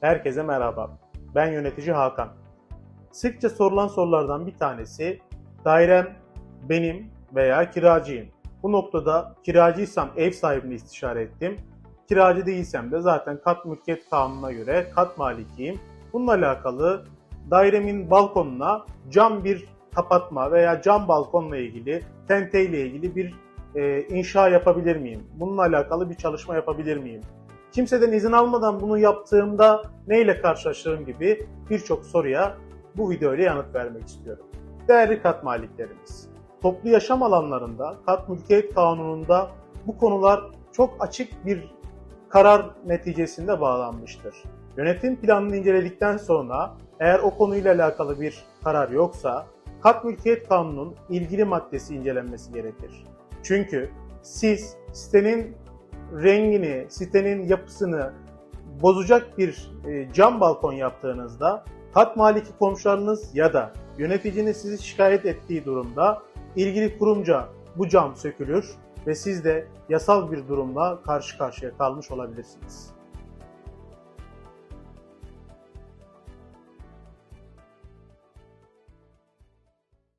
Herkese merhaba. Ben yönetici Hakan. Sıkça sorulan sorulardan bir tanesi dairem benim veya kiracıyım. Bu noktada kiracıysam ev sahibini istişare ettim. Kiracı değilsem de zaten kat mülkiyet kanununa göre kat malikiyim. Bununla alakalı dairemin balkonuna cam bir kapatma veya cam balkonla ilgili, tente ile ilgili bir e, inşa yapabilir miyim? Bununla alakalı bir çalışma yapabilir miyim? Kimseden izin almadan bunu yaptığımda neyle karşılaşırım gibi birçok soruya bu video ile yanıt vermek istiyorum. Değerli kat maliklerimiz, toplu yaşam alanlarında kat mülkiyet kanununda bu konular çok açık bir karar neticesinde bağlanmıştır. Yönetim planını inceledikten sonra eğer o konuyla alakalı bir karar yoksa kat mülkiyet kanununun ilgili maddesi incelenmesi gerekir. Çünkü siz sitenin rengini, sitenin yapısını bozacak bir e, cam balkon yaptığınızda kat maliki komşularınız ya da yöneticiniz sizi şikayet ettiği durumda ilgili kurumca bu cam sökülür ve siz de yasal bir durumla karşı karşıya kalmış olabilirsiniz.